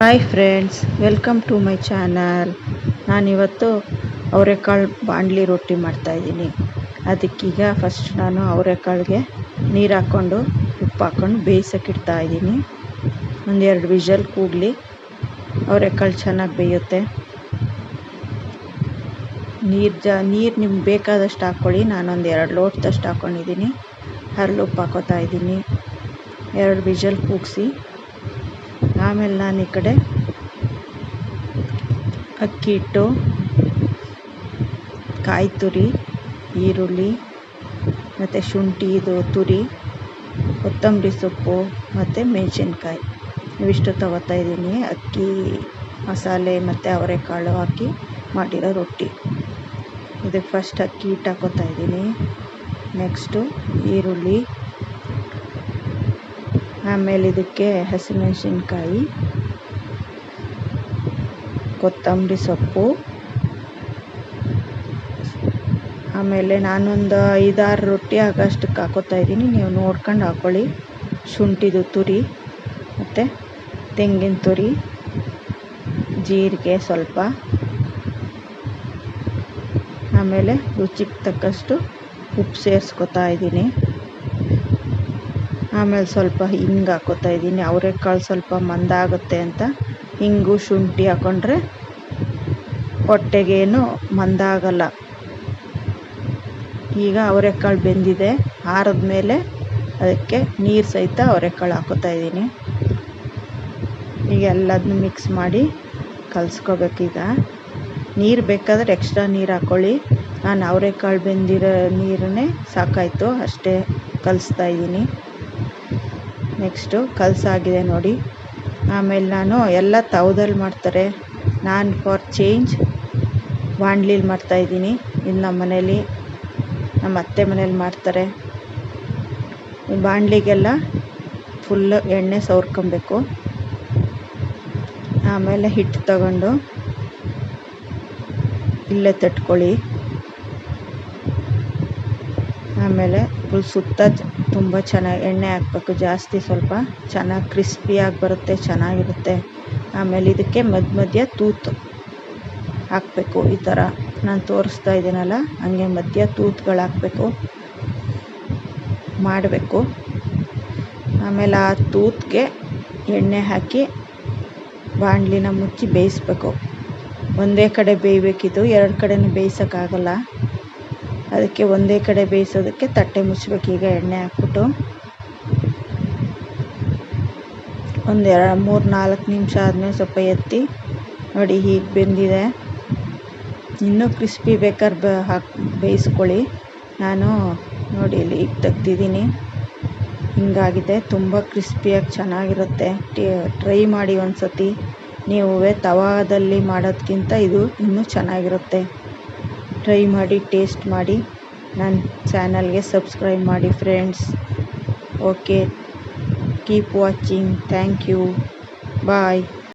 Hi friends welcome to my channel ನಾನಿವತ್ತು ಅವರೆಕಾಳು ಬಾಂಡ್ಲಿ ರೊಟ್ಟಿ ಮಾಡ್ತಾಯಿದ್ದೀನಿ ಅದಕ್ಕೀಗ ಫಸ್ಟ್ ನಾನು ಅವರೆಕಾಳಿಗೆ ನೀರು ಹಾಕ್ಕೊಂಡು, ಉಪ್ಪು ಹಾಕ್ಕೊಂಡು ಬೇಯಿಸೋಕೆ ಇಡ್ತಾ ಇದ್ದೀನಿ. ಒಂದೆರಡು ವಿಷಲ್ ಕೂಗಲಿ, ಅವರೆಕಾಳು ಚೆನ್ನಾಗಿ ಬೇಯುತ್ತೆ. ನೀರು ಜ, ನೀರು ನಿಮ್ಗೆ ಬೇಕಾದಷ್ಟು ಹಾಕ್ಕೊಳ್ಳಿ ನಾನೊಂದು ಎರಡು ಲೋಟದಷ್ಟು ಹಾಕ್ಕೊಂಡಿದ್ದೀನಿ ಹರಳುಪ್ಪು ಹಾಕೋತಾ ಇದ್ದೀನಿ. ಎರಡು ವಿಷಲ್ ಕೂಗಿಸಿ ಆಮೇಲೆ ನಾನು ಈ ಕಡೆ ಅಕ್ಕಿ ಹಿಟ್ಟು, ಕಾಯಿ ತುರಿ, ಈರುಳ್ಳಿ, ಮತ್ತು ಶುಂಠಿ, ಇದು ತುರಿ, ಕೊತ್ತಂಬರಿ ಸೊಪ್ಪು, ಮತ್ತು ಮೆಣಸಿನ್ಕಾಯಿ. ಇವಿಷ್ಟು ತಗೋತಾ ಇದ್ದೀನಿ. ಅಕ್ಕಿ, ಮಸಾಲೆ ಮತ್ತು ಅವರೆಕಾಳು ಹಾಕಿ ಮಾಡಿರೋ ರೊಟ್ಟಿ. ಇದಕ್ಕೆ ಫಸ್ಟ್ ಅಕ್ಕಿ ಹಿಟ್ಟು ಹಾಕೋತಾ ಇದ್ದೀನಿ. ನೆಕ್ಸ್ಟು ಈರುಳ್ಳಿ. ಆಮೇಲೆ ಇದಕ್ಕೆ ಹಸಿಮೆಣಸಿನ್ಕಾಯಿ ಕೊತ್ತಂಬರಿ ಸೊಪ್ಪು, ಆಮೇಲೆ ನಾನೊಂದು ಐದಾರು ರೊಟ್ಟಿ ಆಗೋಷ್ಟಕ್ಕೆ ಹಾಕೋತಾ ಇದ್ದೀನಿ. ನೀವು ನೋಡ್ಕೊಂಡು ಹಾಕ್ಕೊಳ್ಳಿ ಶುಂಠಿದು ತುರಿ, ಮತ್ತು ತೆಂಗಿನ ತುರಿ, ಜೀರಿಗೆ ಸ್ವಲ್ಪ. ಆಮೇಲೆ ರುಚಿಗೆ ತಕ್ಕಷ್ಟು ಉಪ್ಪು ಸೇರಿಸ್ಕೊತಾ ಇದ್ದೀನಿ. ಆಮೇಲೆ ಸ್ವಲ್ಪ ಹಿಂಗೆ ಹಾಕೋತಾ ಇದ್ದೀನಿ. ಅವರೆಕಾಳು ಸ್ವಲ್ಪ ಮಂದಾಗುತ್ತೆ ಅಂತ ಹಿಂಗು ಶುಂಠಿ ಹಾಕ್ಕೊಂಡ್ರೆ ಹೊಟ್ಟೆಗೇನು ಮಂದಾಗಲ್ಲ ಈಗ ಅವರೆಕಾಳು ಬೆಂದಿದೆ. ಆರಿದ್ಮೇಲೆ ಅದಕ್ಕೆ ನೀರು ಸಹಿತ ಅವರೆಕಾಳು ಹಾಕೋತಾ ಇದ್ದೀನಿ. ಈಗ ಎಲ್ಲದನ್ನು ಮಿಕ್ಸ್ ಮಾಡಿ ಕಲಿಸ್ಕೋಬೇಕೀಗ ನೀರು ಬೇಕಾದರೆ ಎಕ್ಸ್ಟ್ರಾ ನೀರು ಹಾಕ್ಕೊಳ್ಳಿ ನಾನು ಅವರೆಕಾಳು ಬೆಂದಿರೋ ನೀರನ್ನೇ ಸಾಕಾಯಿತು. ಅಷ್ಟೇ ಕಲಿಸ್ತಾ ಇದ್ದೀನಿ. ನೆಕ್ಸ್ಟು ಕಲಸಾಗಿದೆ ನೋಡಿ. ಆಮೇಲೆ ನಾನು ಎಲ್ಲ ತವದಲ್ಲಿ ಮಾಡ್ತಾರೆ. ನಾನು ಫಾರ್ ಚೇಂಜ್ ಬಾಣಲಿಲಿ ಮಾಡ್ತಾಯಿದ್ದೀನಿ ಇದು ನಮ್ಮ ಮನೇಲಿ ನಮ್ಮ ಅತ್ತೆ ಮನೇಲಿ ಮಾಡ್ತಾರೆ. ಬಾಣಲಿಗೆಲ್ಲ ಫುಲ್ಲು ಎಣ್ಣೆ ಸವರ್ಕೊಬೇಕು. ಆಮೇಲೆ ಹಿಟ್ಟು ತಗೊಂಡು ಇಲ್ಲೇ ತಟ್ಕೊಳ್ಳಿ. ಆಮೇಲೆ ಫುಲ್ ಸುತ್ತ ತುಂಬ ಚೆನ್ನಾಗಿ ಎಣ್ಣೆ ಹಾಕ್ಬೇಕು. ಜಾಸ್ತಿ ಸ್ವಲ್ಪ ಚೆನ್ನಾಗಿ ಕ್ರಿಸ್ಪಿಯಾಗಿ ಬರುತ್ತೆ, ಚೆನ್ನಾಗಿರುತ್ತೆ. ಆಮೇಲೆ ಇದಕ್ಕೆ ಮಧ್ಯ ಮಧ್ಯ ತೂತು ಹಾಕಬೇಕು ಈ ಥರ ನಾನು ತೋರಿಸ್ತಾ ಇದ್ದೀನಲ್ಲ, ಹಂಗೆ ಮಧ್ಯ ತೂತುಗಳು ಹಾಕಬೇಕು, ಮಾಡಬೇಕು. ಆಮೇಲೆ ಆ ತೂತ್ಗೆ ಎಣ್ಣೆ ಹಾಕಿ ಬಾಣಲಿನ ಮುಚ್ಚಿ ಬೇಯಿಸ್ಬೇಕು. ಒಂದೇ ಕಡೆ ಬೇಯಬೇಕಿದ್ದು ಎರಡು ಕಡೆನೂ ಬೇಯಿಸೋಕ್ಕಾಗಲ್ಲ. ಅದಕ್ಕೆ ಒಂದೇ ಕಡೆ ಬೇಯಿಸೋದಕ್ಕೆ ತಟ್ಟೆ ಮುಚ್ಚಬೇಕು ಈಗ ಎಣ್ಣೆ ಹಾಕ್ಬಿಟ್ಟು ಒಂದು ಎರಡು ಮೂರು ನಾಲ್ಕು ನಿಮಿಷ ಆದಮೇಲೆ ಸ್ವಲ್ಪ ಎತ್ತಿ ನೋಡಿ ಹೀಗೆ ಬೆಂದಿದೆ. ಇನ್ನೂ ಕ್ರಿಸ್ಪಿ ಬೇಕಾದ್ರೆ ಬ ಹಾಕಿ ಬೇಯಿಸ್ಕೊಳ್ಳಿ. ನಾನು ನೋಡಿ ಇಲ್ಲಿ ಈಗ ತೆಗ್ದಿದ್ದೀನಿ. ಹಿಂಗಾಗಿದೆ. ತುಂಬ ಕ್ರಿಸ್ಪಿಯಾಗಿ ಚೆನ್ನಾಗಿರುತ್ತೆ. ಟ್ರೈ ಮಾಡಿ ಒಂದು ಸತಿ ನೀವು ತವಾದಲ್ಲಿ ಮಾಡೋದಕ್ಕಿಂತ ಇದು ಇನ್ನೂ ಚೆನ್ನಾಗಿರುತ್ತೆ. ಟ್ರೈ ಮಾಡಿ ಟೇಸ್ಟ್ ಮಾಡಿ ನನ್ನ ಚಾನಲ್ಗೆ ಸಬ್ಸ್ಕ್ರೈಬ್ ಮಾಡಿ friends okay keep watching thank you bye